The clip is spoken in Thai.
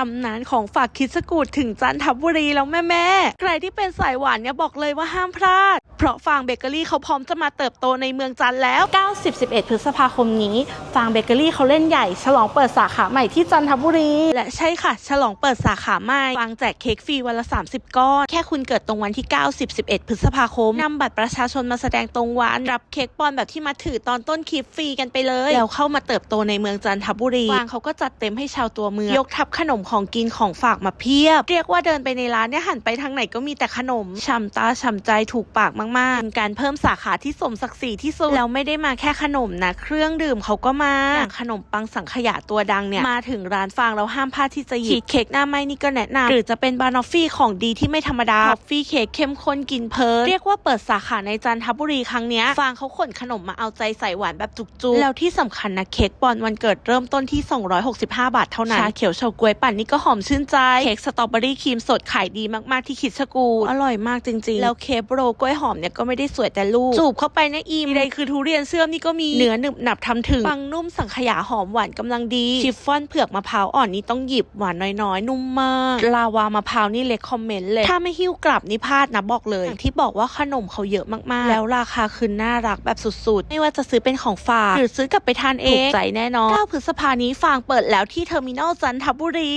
ตำนานของฝากคิดสกูดถึงจันทบุรีแล้วแม่แม่ๆใครที่เป็นสายหวานเนี่ยบอกเลยว่าห้ามพลาด เพราะฟางเบเกอรี่เขาพร้อมจะมาเติบโตในเมืองจันทร์แล้ว 90-11 พฤษภาคมนี้ ฟางเบเกอรี่เขาเล่นใหญ่ ฉลองเปิดสาขาใหม่ที่จันทบุรี และใช่ค่ะ ฉลองเปิดสาขาใหม่ ฟางแจกเค้กฟรีวันละ 30 ก้อน แค่คุณเกิดตรงวันที่ 90-11 พฤษภาคมนำบัตรประชาชนมาแสดงตรงวัน รับเค้กปอนแบบที่มาถือตอนต้นคลิปฟรีกันไปเลย แล้วเข้ามาเติบโตในเมืองจันทบุรี ฟางเขาก็จัดเต็มให้ชาวตัวเมือง ยกทับขนมของกินของฝากมาเพียบ เรียกว่าเดินไปในร้านเนี่ยหันไปทางไหนก็มีแต่ขนมฉ่ำตาฉ่ำใจถูกปากมากๆเป็นการเพิ่มสาขาที่สมศักดิ์ศรีที่สุดแล้วไม่ได้มาแค่ขนมนะเครื่องดื่มเขาก็มาอย่างขนมปังสังขยาตัวดังเนี่ยมาถึงร้านฟางแล้วห้ามพลาดที่จะหยิบเค้กหน้าไม้นี่ก็แนะนำหรือจะเป็นบานอฟฟี่ของดีที่ไม่ธรรมดาทอฟฟี่เค้กเข้มข้นกินเพลินเรียกว่าเปิดสาขาในจันทบุรีครั้งเนี้ยฟางเขาขนขนมมาเอาใจใส่หวานแบบจุกๆแล้วที่สำคัญนะเค้กปอนวันเกิดเริ่มต้นที่ 265 บาทเท่านั้นชาเขียวเฉาก๊วยปั่นนี่ก็หอมชื่นใจ เค้กสตรอเบอรี่ครีมสดขายดีมากๆที่คิดสกูลอร่อยมากจริงๆ แล้วเค้กโรลกล้วยหอมเนี่ยก็ไม่ได้สวยแต่ลูก จูบเข้าไปนะอีมใดคือทุเรียนเสื่อมนี่ก็มีเนื้อหนึบหนับทำถึงปังนุ่มสังขยาหอมหวานกำลังดี ชิฟฟ่อนเผือกมะพร้าวอ่อนนี่ต้องหยิบหวานน้อยๆ นุ่มมากลาวามะพร้าวนี่เล็กคอมเมนต์เลย ถ้าไม่หิ้วกลับนี่พลาดนะบอกเลยอย่างที่บอกว่าขนมเขาเยอะมากๆ แล้วราคาคือน่ารักแบบสุดๆ ไม่ว่าจะซื้อเป็นของฝากหรือซื้อกลับไปทานเองถูกใจแน่นอน9พฤษภานี้ฟางเปิดแล้วที่เทอร์มินอลจันทบุรี